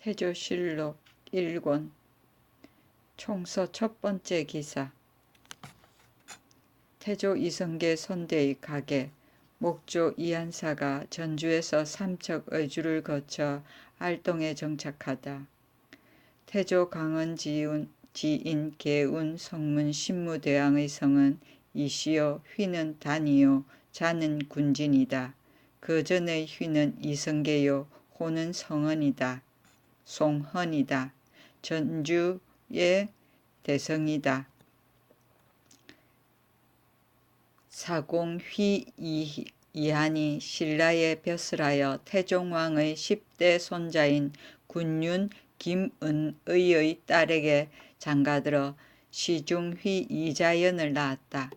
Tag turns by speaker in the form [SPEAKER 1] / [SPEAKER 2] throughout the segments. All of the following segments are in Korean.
[SPEAKER 1] 태조실록 1권 총서 첫 번째 기사 태조 이성계 선대의 가계 목조 이한사가 전주에서 삼척 의주를 거쳐 알동에 정착하다. 태조 강은 지운, 지인 계운 성문 신무대왕의 성은 이시요 휘는 단이요 자는 군진이다. 그 전의 휘는 이성계요 호는 성은이다. 송헌이다. 전주의 대성이다. 사공휘 이한이 신라의 벼슬하여 태종왕의 10대 손자인 군윤 김은의의 딸에게 장가들어 시중휘 이자연을 낳았다.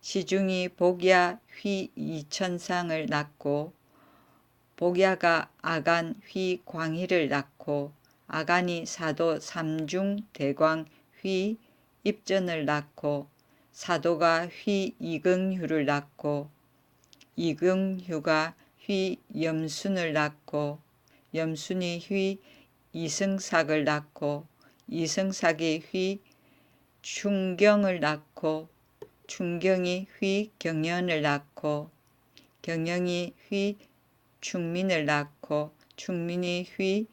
[SPEAKER 1] 시중이 복야 휘 이천상을 낳고 복야가 아간 휘 광희를 낳고 아간이 사도 삼중 대광 휘 입전을 낳고 사도가 휘 이긍휴를 낳고 이긍휴가 휘 염순을 낳고 염순이 휘 이승삭을 낳고 이승삭이 휘 충경을 낳고 충경이 휘 경연을 낳고 경영이 휘 충민을 낳고 충민이 휘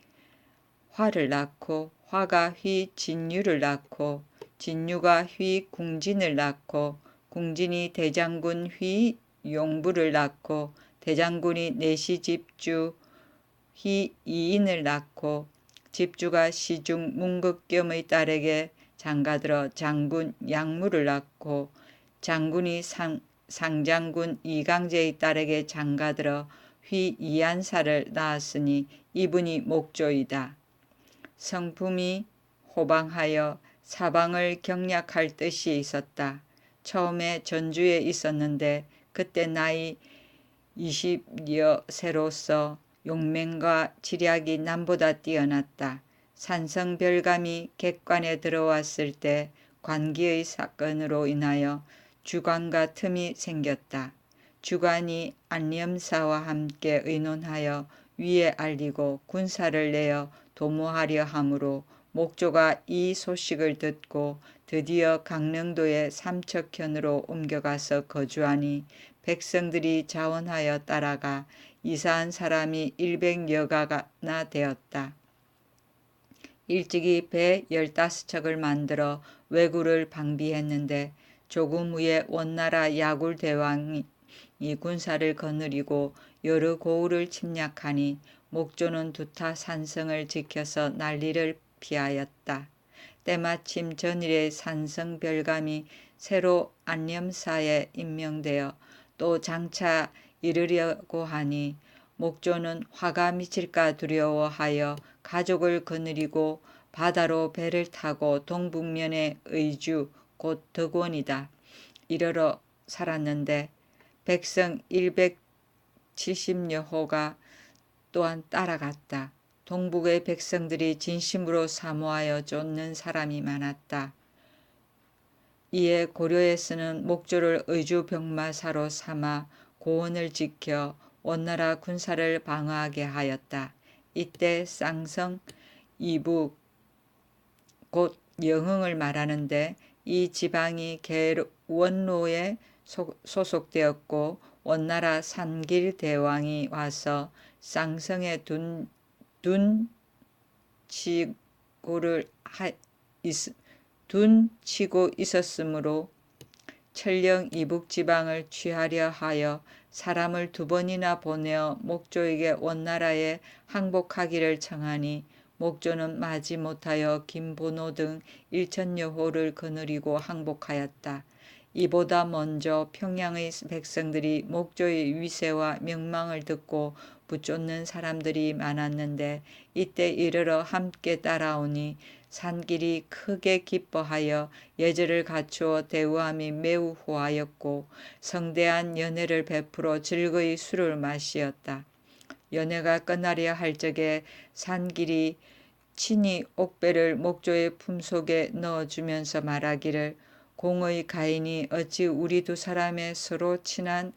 [SPEAKER 1] 화를 낳고 화가 휘 진유를 낳고 진유가 휘 궁진을 낳고 궁진이 대장군 휘 용부를 낳고 대장군이 내시 집주 휘 이인을 낳고 집주가 시중 문극겸의 딸에게 장가들어 장군 양무를 낳고 장군이 상, 상장군 이강제의 딸에게 장가들어 휘 이한사를 낳았으니 이분이 목조이다. 성품이 호방하여 사방을 경략할 뜻이 있었다. 처음에 전주에 있었는데 그때 나이 20여 세로서 용맹과 지략이 남보다 뛰어났다. 산성별감이 객관에 들어왔을 때 관기의 사건으로 인하여 주관과 틈이 생겼다. 주관이 안념사와 함께 의논하여 위에 알리고 군사를 내어 도모하려 하므로 목조가 이 소식을 듣고 드디어 강릉도의 삼척현으로 옮겨가서 거주하니 백성들이 자원하여 따라가 이사한 사람이 100여가나 되었다. 일찍이 배 15척을 만들어 왜구를 방비했는데 조금 후에 원나라 야굴 대왕이 군사를 거느리고 여러 고을을 침략하니 목조는 두타 산성을 지켜서 난리를 피하였다. 때마침 전일에 산성 별감이 새로 안념사에 임명되어 또 장차 이르려고 하니 목조는 화가 미칠까 두려워하여 가족을 거느리고 바다로 배를 타고 동북면의 의주 곧 덕원이다. 이르러 살았는데 백성 170여 호가 또한 따라갔다. 동북의 백성들이 진심으로 사모하여 쫓는 사람이 많았다. 이에 고려에서는 목조를 의주병마사로 삼아 고원을 지켜 원나라 군사를 방어하게 하였다. 이때 쌍성 이북 곧 영흥을 말하는데 이 지방이 개원로에 소속되었고 원나라 산길 대왕이 와서 쌍성에 둔, 둔 치고를 하, 있, 둔 치고 있었으므로 천령 이북 지방을 취하려 하여 사람을 두 번이나 보내어 목조에게 원나라에 항복하기를 청하니 목조는 마지 못하여 김보노 등 일천여 호를 거느리고 항복하였다. 이보다 먼저 평양의 백성들이 목조의 위세와 명망을 듣고 붙쫓는 사람들이 많았는데 이때 이르러 함께 따라오니 산길이 크게 기뻐하여 예절을 갖추어 대우함이 매우 호하였고 성대한 연회를 베풀어 즐거이 술을 마시었다. 연회가 끝나려 할 적에 산길이 친히 옥배를 목조의 품속에 넣어주면서 말하기를 공의 가인이 어찌 우리 두 사람의 서로 친한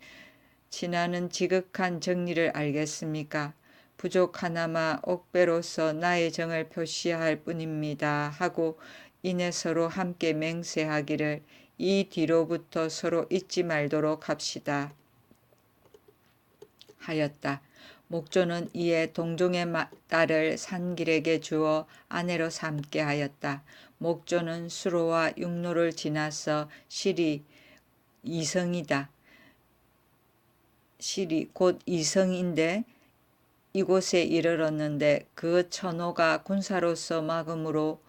[SPEAKER 1] 친하는 지극한 정리를 알겠습니까? 부족 하나마 옥배로서 나의 정을 표시할 뿐입니다. 하고 이내 서로 함께 맹세하기를 이 뒤로부터 서로 잊지 말도록 합시다. 하였다. 목조는 이에 동종의 딸을 산길에게 주어 아내로 삼게 하였다. 목조는 수로와 육로를 지나서 실이 이성이다. 실이 곧 이성인데 이곳에 이르렀는데 그 천호가 군사로서 막음으로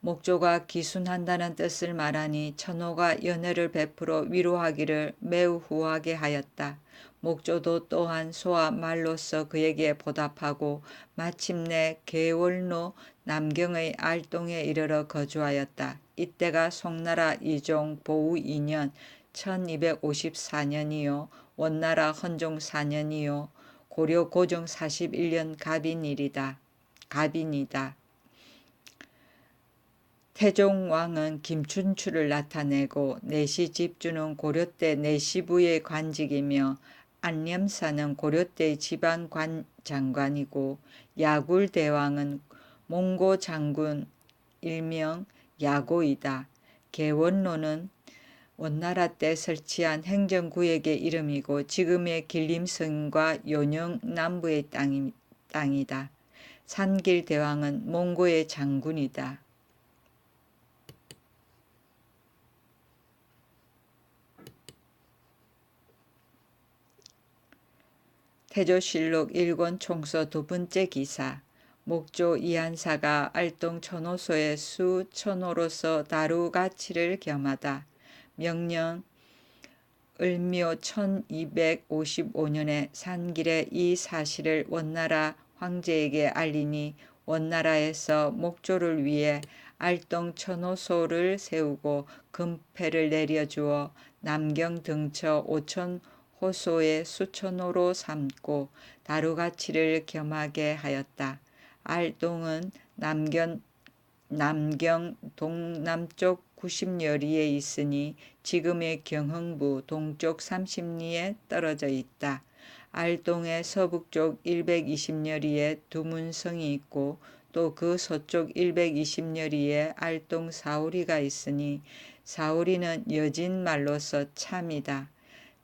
[SPEAKER 1] 목조가 기순한다는 뜻을 말하니 천호가 연애를 베풀어 위로하기를 매우 후하게 하였다. 목조도 또한 소와 말로서 그에게 보답하고 마침내 개월로 남경의 알동에 이르러 거주하였다. 이때가 송나라 이종 보우 2년 1254년이요 원나라 헌종 4년이요 고려 고종 41년 갑인일이다. 갑인이다. 태종 왕은 김춘추를 나타내고 내시 집주는 고려 때 내시부의 관직이며 안념사는 고려 때 지방 관 장관이고 야굴 대왕은 몽고 장군 일명 야고이다. 개원로는 원나라 때 설치한 행정구역의 이름이고 지금의 길림성과 요령 남부의 땅이, 땅이다. 산길 대왕은 몽고의 장군이다. 태조실록 1권 총서 두 번째 기사 목조 이한사가 알동 천호소의 수 천호로서 다루 가치를 겸하다. 명령 을묘 1255년에 산길에 이 사실을 원나라 황제에게 알리니 원나라에서 목조를 위해 알동 천호소를 세우고 금패를 내려주어 남경 등처 오천 호소의 수천호로 삼고 다루 가치를 겸하게 하였다. 알동은 남경, 남경 동남쪽 90여리에 있으니 지금의 경흥부 동쪽 30리에 떨어져 있다. 알동의 서북쪽 120여리에 두문성이 있고 또 그 서쪽 120여리에 알동 사우리가 있으니 사우리는 여진 말로서 참이다.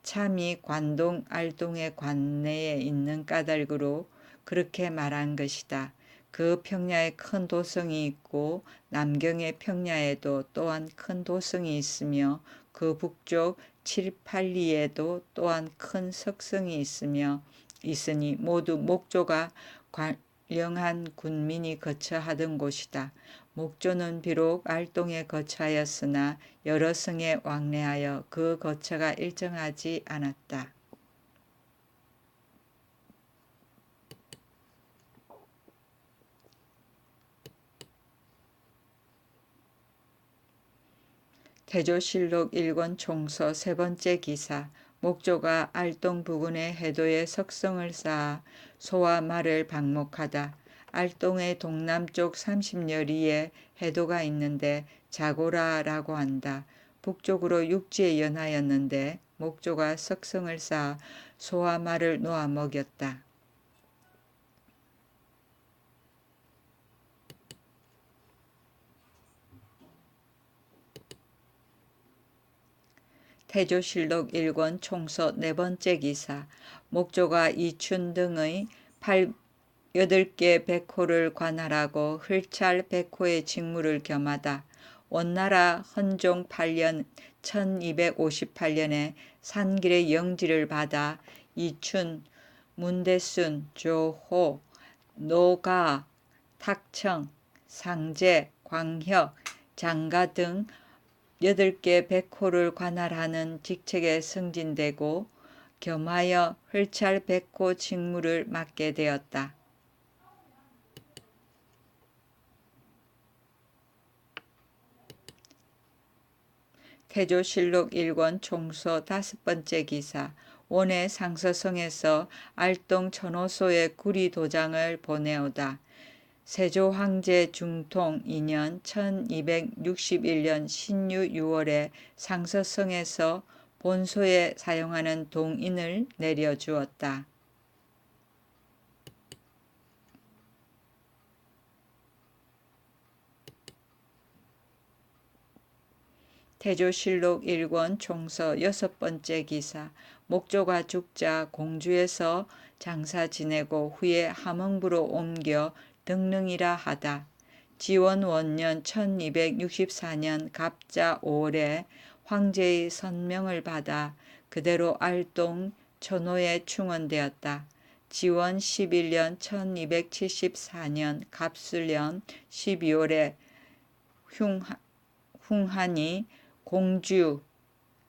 [SPEAKER 1] 참이 관동 알동의 관내에 있는 까닭으로 그렇게 말한 것이다. 그 평야에 큰 도성이 있고 남경의 평야에도 또한 큰 도성이 있으며 그 북쪽 7, 8리에도 또한 큰 석성이 있으며 있으니 모두 목조가 관령한 군민이 거처하던 곳이다. 목조는 비록 알동에 거처하였으나 여러 성에 왕래하여 그 거처가 일정하지 않았다. 태조실록 1권 총서 세 번째 기사 목조가 알동 부근의 해도에 석성을 쌓아 소와 말을 방목하다. 알동의 동남쪽 30여리에 해도가 있는데 자고라라고 한다. 북쪽으로 육지에 연하였는데 목조가 석성을 쌓아 소와 말을 놓아 먹였다. 태조실록 1권 총서 네 번째 기사 목조가 이춘 등의 8, 8개 백호를 관할하고 흘찰 백호의 직무를 겸하다. 원나라 헌종 8년 1258년에 산길의 영지를 받아 이춘, 문대순, 조호, 노가, 탁청, 상제, 광혁, 장가 등 8개 백호를 관할하는 직책에 승진되고 겸하여 흘찰 백호 직무를 맡게 되었다. 태조실록 1권 총서 다섯 번째 기사 원의 상서성에서 알동 천호소의 구리 도장을 보내오다. 세조 황제 중통 2년 1261년 신유 6월에 상서성에서 본소에 사용하는 동인을 내려주었다. 태조실록 1권 총서 여섯 번째 기사 목조가 죽자 공주에서 장사 지내고 후에 함흥부로 옮겨 등릉이라 하다. 지원 원년 1264년 갑자 5월에 황제의 선명을 받아 그대로 알동 천호에 충원되었다. 지원 11년 1274년 갑술년 12월에 흉한이 공주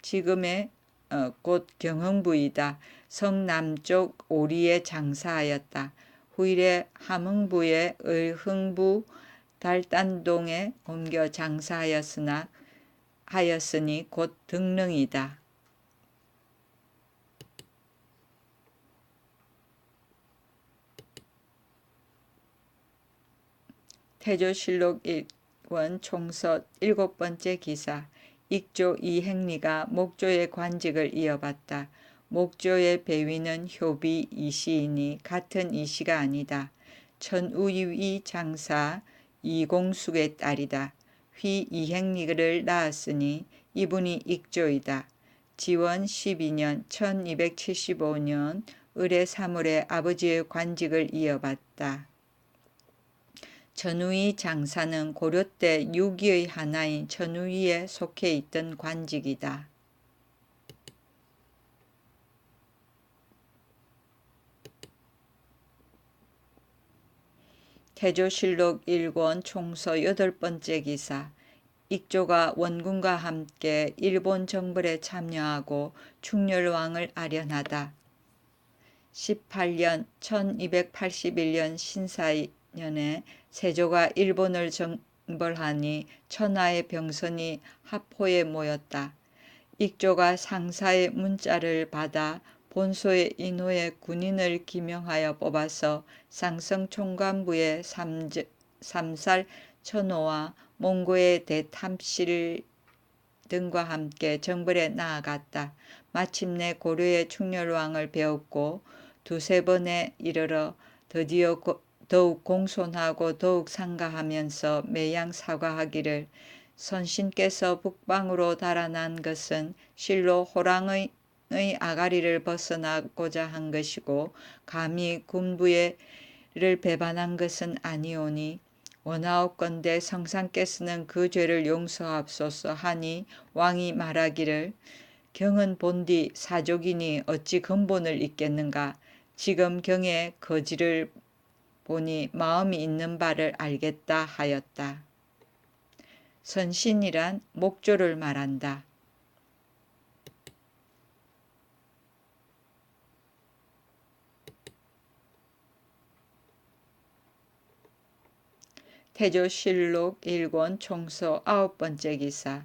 [SPEAKER 1] 지금의 어, 곧 경흥부이다. 성남쪽 오리에 장사하였다. 후일에 함흥부의 을흥부 달단동에 옮겨 장사하였으나 하였으니 곧 등릉이다. 태조실록 1권 총서 일곱 번째 기사 익조 이행리가 목조의 관직을 이어받다. 목조의 배위는 효비 이시이니 같은 이시가 아니다. 천우위 장사 이공숙의 딸이다. 휘 이행리를 낳았으니 이분이 익조이다. 지원 12년 1275년 을의 3월에 아버지의 관직을 이어받다. 전우위 장사는 고려 때 6위의 하나인 전우위에 속해 있던 관직이다. 태조실록 1권 총서 여덟 번째 기사 익조가 원군과 함께 일본 정벌에 참여하고 충렬왕을 아련하다. 18년 1281년 신사 년에 세조가 일본을 정벌하니 천하의 병선이 합포에 모였다. 익조가 상사의 문자를 받아 본소의 인호의 군인을 기명하여 뽑아서 상성 총관부의 삼살 천호와 몽고의 대탐실 등과 함께 정벌에 나아갔다. 마침내 고려의 충렬왕을 배웠고 두세 번에 이르러 드디어 더욱 공손하고 더욱 상가하면서 매양 사과하기를 선신께서 북방으로 달아난 것은 실로 호랑의 아가리를 벗어나고자 한 것이고 감히 군부의를 배반한 것은 아니오니 원하옵건대 성상께서는 그 죄를 용서합소서 하니 왕이 말하기를 경은 본디 사족이니 어찌 근본을 잇겠는가? 지금 경의 거지를 보니 마음이 있는 바를 알겠다 하였다. 선신이란 목조를 말한다. 태조실록 1권 총서 아홉 번째 기사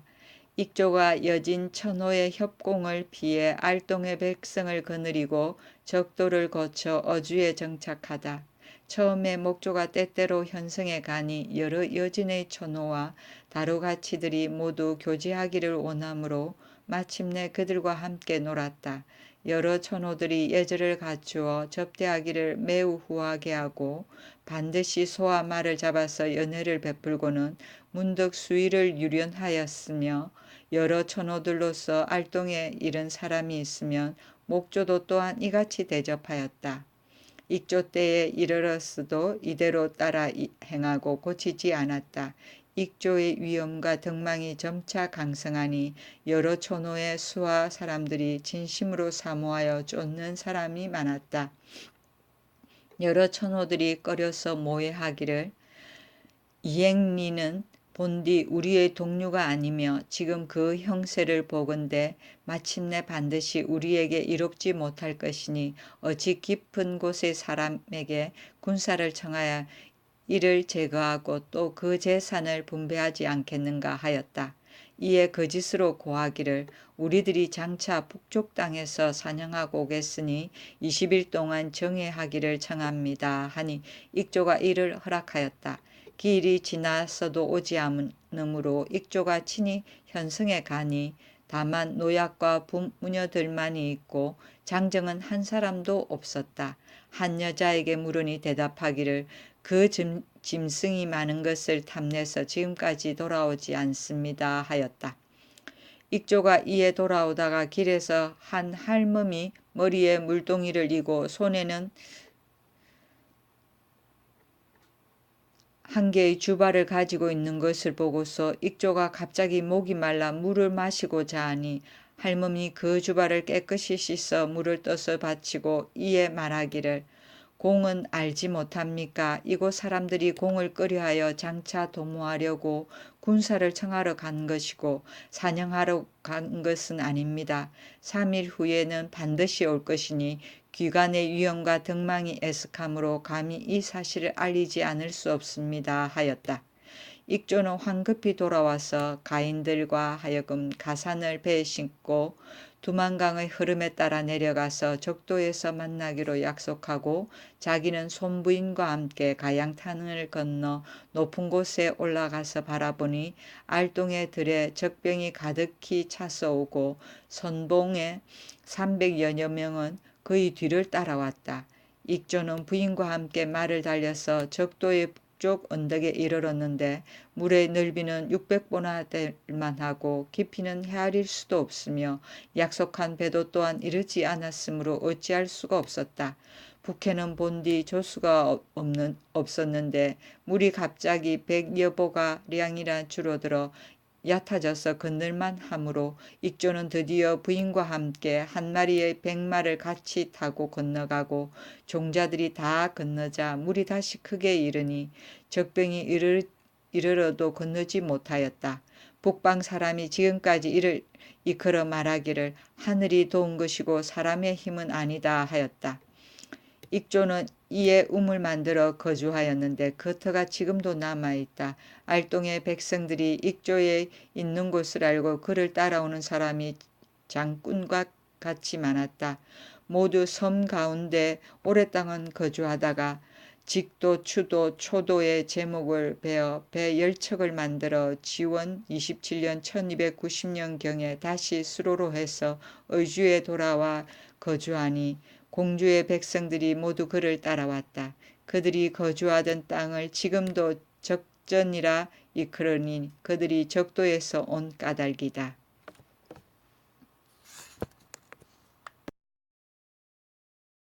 [SPEAKER 1] 익조가 여진 천호의 협공을 피해 알동의 백성을 거느리고 적도를 거쳐 어주에 정착하다. 처음에 목조가 때때로 현성에 가니 여러 여진의 천호와 다루가치들이 모두 교제하기를 원하므로 마침내 그들과 함께 놀았다. 여러 천호들이 예절을 갖추어 접대하기를 매우 후하게 하고 반드시 소와 말을 잡아서 연회를 베풀고는 문득 수위를 유련하였으며 여러 천호들로서 알동에 이른 사람이 있으면 목조도 또한 이같이 대접하였다. 익조 때에 이르렀어도 이대로 따라 행하고 고치지 않았다. 익조의 위엄과 덕망이 점차 강성하니 여러 촌호의 수하 사람들이 진심으로 사모하여 쫓는 사람이 많았다. 여러 천호들이 꺼려서 모해하기를 이행리는 본디 우리의 동료가 아니며 지금 그 형세를 보건대 마침내 반드시 우리에게 이롭지 못할 것이니 어찌 깊은 곳의 사람에게 군사를 청하여 이를 제거하고 또 그 재산을 분배하지 않겠는가 하였다. 이에 거짓으로 고하기를 우리들이 장차 북쪽 땅에서 사냥하고 오겠으니 20일 동안 정회하기를 청합니다 하니 익조가 이를 허락하였다. 길이 지나서도 오지 않으므로 익조가 친히 현성에 가니 다만 노약과 부무녀들만이 있고 장정은 한 사람도 없었다. 한 여자에게 물으니 대답하기를 그 짐, 짐승이 많은 것을 탐내서 지금까지 돌아오지 않습니다 하였다. 익조가 이에 돌아오다가 길에서 한 할멈이 머리에 물동이를 이고 손에는 한 개의 주발을 가지고 있는 것을 보고서 익조가 갑자기 목이 말라 물을 마시고 자 하니 할멈이 그 주발을 깨끗이 씻어 물을 떠서 바치고 이에 말하기를 공은 알지 못합니까? 이곳 사람들이 공을 끓여하여 장차 도모하려고 군사를 청하러 간 것이고 사냥하러 간 것은 아닙니다. 3일 후에는 반드시 올 것이니 귀간의 위험과 등망이 애석함으로 감히 이 사실을 알리지 않을 수 없습니다. 하였다. 익조는 황급히 돌아와서 가인들과 하여금 가산을 배에 싣고 두만강의 흐름에 따라 내려가서 적도에서 만나기로 약속하고 자기는 손부인과 함께 가양탄을 건너 높은 곳에 올라가서 바라보니 알동의 들에 적병이 가득히 차서 오고 선봉에 300여여 명은 그의 뒤를 따라왔다. 익조는 부인과 함께 말을 달려서 적도의 북쪽 언덕에 이르렀는데 물의 넓이는 600보나 될 만하고 깊이는 헤아릴 수도 없으며 약속한 배도 또한 이르지 않았으므로 어찌할 수가 없었다. 북해는 본디 조수가 없는, 없었는데 물이 갑자기 백여보가 량이라 줄어들어 얕아져서 건널만 하므로 익조는 드디어 부인과 함께 한 마리의 백마를 같이 타고 건너가고 종자들이 다 건너자 물이 다시 크게 이르니 적병이 이르, 이르러도 건너지 못하였다. 북방 사람이 지금까지 이를 이끌어 말하기를 하늘이 도운 것이고 사람의 힘은 아니다 하였다. 익조는 이에 우물 만들어 거주하였는데 그 터가 지금도 남아있다. 알동의 백성들이 익조에 있는 곳을 알고 그를 따라오는 사람이 장군과 같이 많았다. 모두 섬 가운데 오랫동안 거주하다가 직도, 추도, 초도의 제목을 베어 배 열척을 만들어 지원 27년 1290년경에 다시 수로로 해서 의주에 돌아와 거주하니 공주의 백성들이 모두 그를 따라왔다. 그들이 거주하던 땅을 지금도 적전이라 이끌으니 그들이 적도에서 온 까닭이다.